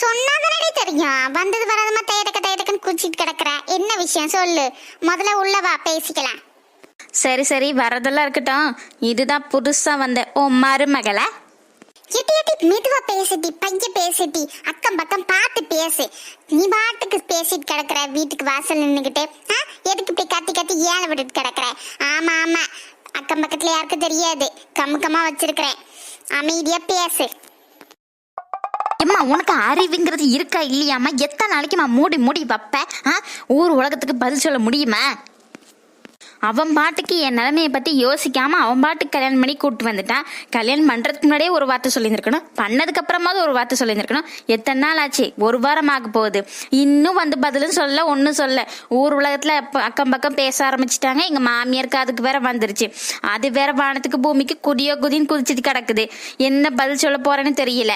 சொன்னாதானே தெரியும். வந்தது வராதமா தயடக்க தயடக்கன்னு குச்சிட்டு கிடக்குற. என்ன விஷயம்? சொல்லு. முதல்ல உள்ள வா பேசிக்கலாம். சரி சரி. வரதெல்லாம் இருக்கட்டும். இதுதான் புதுசா வந்த ஓ மருமகளா. எட்டி எட்டி மெதுவா பேசிட்டி பைய பேசிட்டி அக்கம் பக்கம் பார்த்து பேசு. நீ பாட்டுக்கு பேசிட்டு கிடக்குற. வீட்டுக்கு வாசல் நின்னுக்கிட்டு ஆ? எதுக்கு இப்படி கத்தி கத்தி ஏழை விட்டுட்டு கிடக்குற? ஆமா ஆமா. அக்கம் பக்கத்துல யாருக்கும் தெரியாது. கம்முக்கமா வச்சிருக்கிறேன். அமைதியா பேசு. எம்மா உனக்கு அறிவுங்கிறது இருக்கா இல்லையாம்மா? எத்தனை நாளைக்குமா மூடி மூடி வைப்பேன் ஆ? ஊர் உலகத்துக்கு பதில் சொல்ல முடியுமா? அவன் பாட்டுக்கு என் நிலைமையை பத்தி யோசிக்காம அவன் பாட்டுக்கு கல்யாணம் பண்ணி கூட்டு வந்துட்டான். கல்யாணம் பண்றதுக்கு முன்னாடியே ஒரு வார்த்தை சொல்லியிருந்திருக்கணும். பண்ணதுக்கு அப்புறமாவது ஒரு வார்த்தை சொல்லியிருந்திருக்கணும். எத்தனை நாள் ஆச்சு? ஒரு வாரம் ஆக போகுது. இன்னும் வந்து பதிலும் சொல்ல ஒன்றும் சொல்ல. ஊர் உலகத்துல அக்கம் பக்கம் பேச ஆரம்பிச்சிட்டாங்க. எங்க மாமியாருக்கு அதுக்கு வேற வந்துருச்சு. அது வேற வானத்துக்கு பூமிக்கு குதியோ குதின்னு குதிச்சிட்டு கிடக்குது. என்ன பதில் சொல்ல போறேன்னு தெரியல.